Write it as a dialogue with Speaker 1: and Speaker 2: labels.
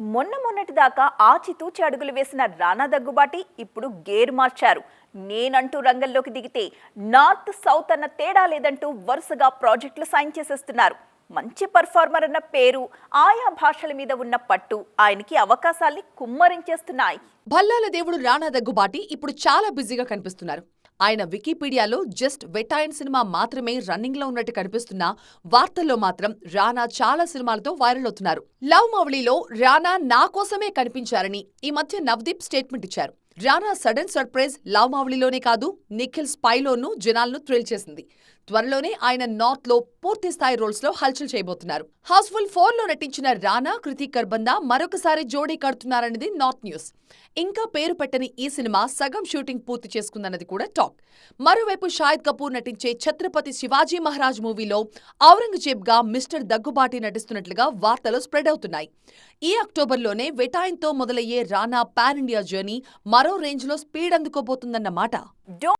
Speaker 1: మొన్న మొన్నటి దాకా ఆచితూచి అడుగులు వేసిన రానా దగ్గుబాటి ఇప్పుడు గేర్ మార్చారు. నేనంటూ రంగంలోకి దిగితే నార్త్ సౌత్ అన్న తేడా లేదంటూ వరుసగా ప్రాజెక్టులు సైన్ చేసేస్తున్నారు. మంచి పర్ఫార్మర్ అన్న పేరు ఆయా భాషల మీద ఉన్న పట్టు ఆయనకి అవకాశాల్ని కుమ్మరించేస్తున్నాయి.
Speaker 2: భల్లాల దేవుడు రానా దగ్గుబాటి ఇప్పుడు చాలా బిజీగా కనిపిస్తున్నారు. ఆయన వికీపీడియాలో జస్ట్ వెటాయిన్ సినిమా మాత్రమే రన్నింగ్లో ఉన్నట్టు కనిపిస్తున్నా వార్తల్లో మాత్రం రానా చాలా సినిమాలతో వైరల్ అవుతున్నారు. లవ్ మౌళిలో రానా నా కోసమే కనిపించారని ఈ మధ్య నవదీప్ స్టేట్మెంట్ ఇచ్చారు. రానా సడన్ సర్ప్రైజ్ లావమావళిలోనే కాదు నిఖిల్ స్పైలోనూ జనాలను థ్రిల్ చేసింది. త్వరలోనే ఆయన నార్త్లో పూర్తి స్థాయి రోల్స్లో హల్చల్ చేయబోతున్నారు. హౌస్ఫుల్ ఫోర్లో నటించిన రానా కృతి కర్బందా మరొకసారి జోడీ కడుతున్నారన్నది నార్త్ న్యూస్. ఇంకా పేరు పెట్టని ఈ సినిమా సగం షూటింగ్ పూర్తి చేసుకుందన్నది కూడా టాక్. మరోవైపు షాహిద్ కపూర్ నటించే ఛత్రపతి శివాజీ మహారాజ్ మూవీలో ఔరంగజేబ్గా మిస్టర్ దగ్గుబాటి నటిస్తున్నట్లుగా వార్తలు స్ప్రెడ్ అవుతున్నాయి. ఈ అక్టోబర్లోనే వెటాయిన్తో మొదలయ్యే రానా పాన్ ఇండియా జర్నీ మరో రేంజ్లో స్పీడ్ అందుకోబోతుందన్నమాట